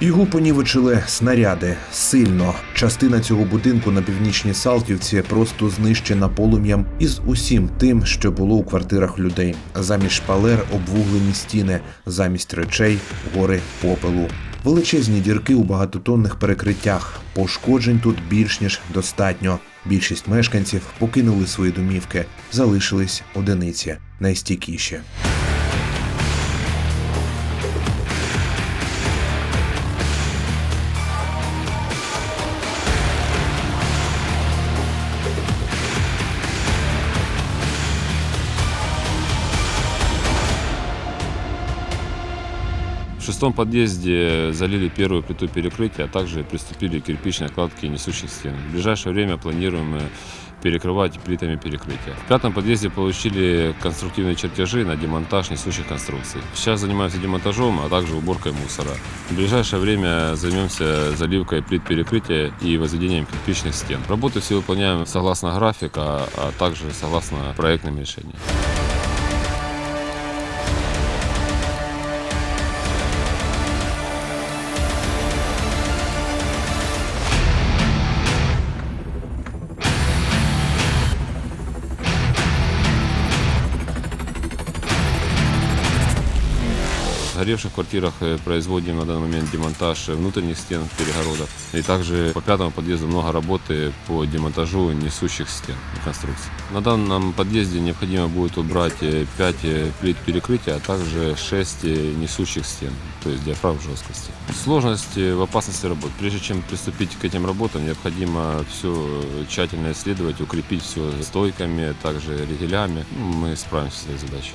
Його понівечили снаряди сильно. Частина цього будинку на північній Салтівці просто знищена полум'ям із усім тим, що було у квартирах людей. Замість шпалер обвуглені стіни, замість речей гори попелу. Величезні дірки у багатотонних перекриттях. Пошкоджень тут більш ніж достатньо. Більшість мешканців покинули свої домівки, залишились одиниці найстійкіші. Шестом подъезде залили первую плиту перекрытия, а также приступили к кирпичной кладке несущих стен. В ближайшее время планируем э, перекрывать плитами перекрытия. В пятом подъезде получили конструктивные чертежи на демонтаж несущих конструкций. Сейчас занимаемся демонтажом, а также уборкой мусора. В ближайшее время займемся заливкой плит перекрытия и возведением кирпичных стен. Работы все выполняем согласно графика, а также согласно проектным решениям. В горевших квартирах э, производим на данный момент демонтаж э, внутренних стен перегородок. И также по пятому подъезду много работы по демонтажу несущих стен и конструкций. На данном подъезде необходимо будет убрать 5 плит перекрытия, а также 6 несущих стен, то есть диафрагм жесткости. Сложность э, в опасности работ. Прежде чем приступить к этим работам, необходимо все тщательно исследовать, укрепить все стойками, также ригелями. Ну, Мы справимся с этой задачей.